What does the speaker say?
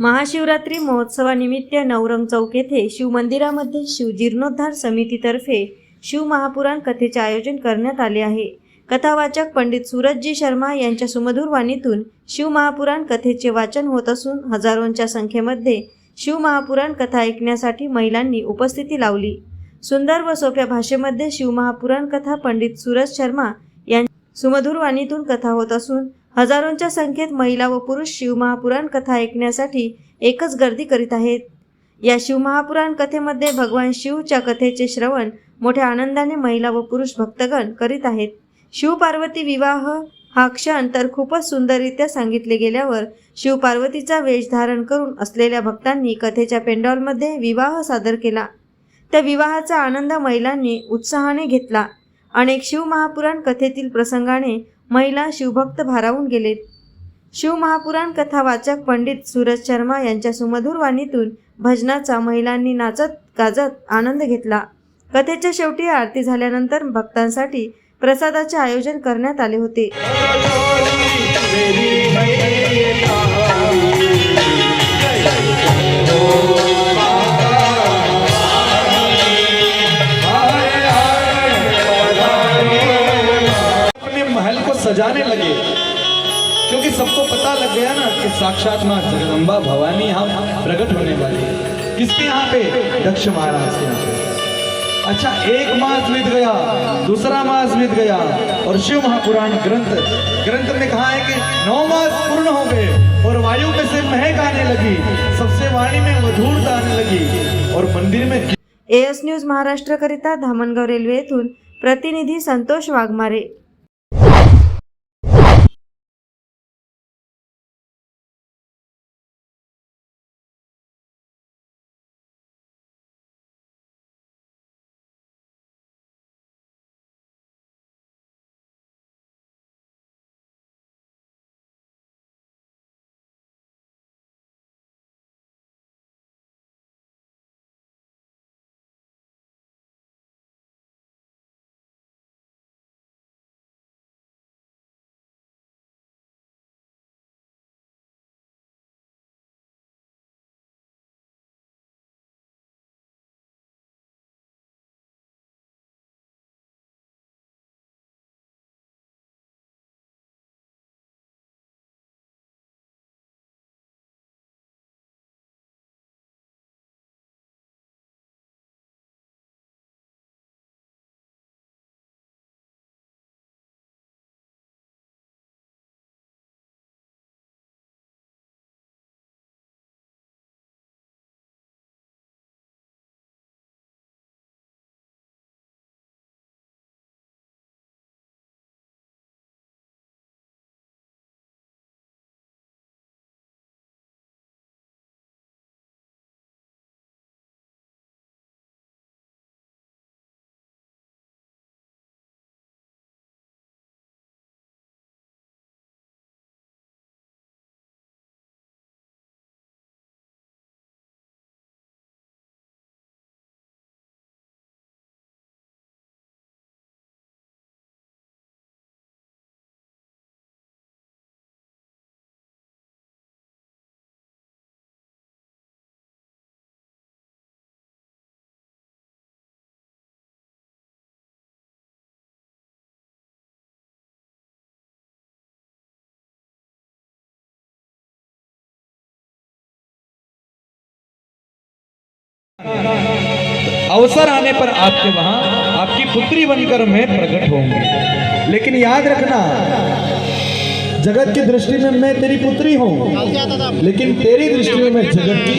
महाशिवरात्री महोत्सवानिमित्त नवरंग चौक येथे शिवमंदिरामध्ये शिवजीर्णोद्धार समितीतर्फे शिवमहापुराण कथेचे आयोजन करण्यात आले आहे. कथावाचक पंडित सूरजजी शर्मा यांच्या सुमधुर वाणीतून शिवमहापुराण कथेचे वाचन होत असून हजारोंच्या संख्येमध्ये शिवमहापुराण कथा ऐकण्यासाठी महिलांनी उपस्थिती लावली. सुंदर व सोप्या भाषेमध्ये शिवमहापुराण कथा पंडित सूरज शर्मा यां सुमधुर वाणीतून कथा होत असून हजारोंच्या संख्येत महिला व पुरुष शिवमहापुराण कथा ऐकण्यासाठी एकच गर्दी करीत आहेत. या शिवमहापुराण कथेमध्ये भगवान शिवच्या कथेचे श्रवण मोठ्या आनंदाने महिला व पुरुष भक्तगण करीत आहेत. शिवपार्वती विवाह हा क्षण तर खूपच सुंदररित्या सांगितले गेल्यावर शिवपार्वतीचा वेश धारण करून असलेल्या भक्तांनी कथेच्या पेंडॉलमध्ये विवाह सादर केला. त्या विवाहाचा आनंद महिलांनी उत्साहाने घेतला. अनेक शिवमहापुराण कथेतील प्रसंगाने महिला शिवभक्त भारावून गेलेत शिवमहापुराण कथा वाचक पंडित सूरज शर्मा यांच्या सुमधुर वाणीतून भजनाचा महिलांनी नाचत गाजत आनंद घेतला. कथेच्या शेवटी आरती झाल्यानंतर भक्तांसाठी प्रसादाचे आयोजन करण्यात आले होते. महल लगे। क्योंकि सबको पता लग गया ना कि साक्षात माँ जगदम्बा भवानी यहाँ प्रकट होने वाली है। किसके यहाँ पे? दक्ष महाराज के यहाँ पे। अच्छा एक मास बीत गया दूसरा मास बीत गया और शिव महापुराण ग्रंथ ग्रंथ में कहा है कि नौ मास पूर्ण हो गए और वायु में से महक आने लगी सबसे वाणी में मधुर आने लगी और मंदिर में एएस न्यूज महाराष्ट्रकरिता धामणगाव रेल्वे येथून प्रतिनिधी संतोष वाघमारे। अवसर आने पर आपके वहाँ आपकी पुत्री बनकर मैं प्रकट होंगी लेकिन याद रखना, जगत की दृष्टि में मैं तेरी पुत्री हूँ। लेकिन तेरी दृष्टि में मैं जगत की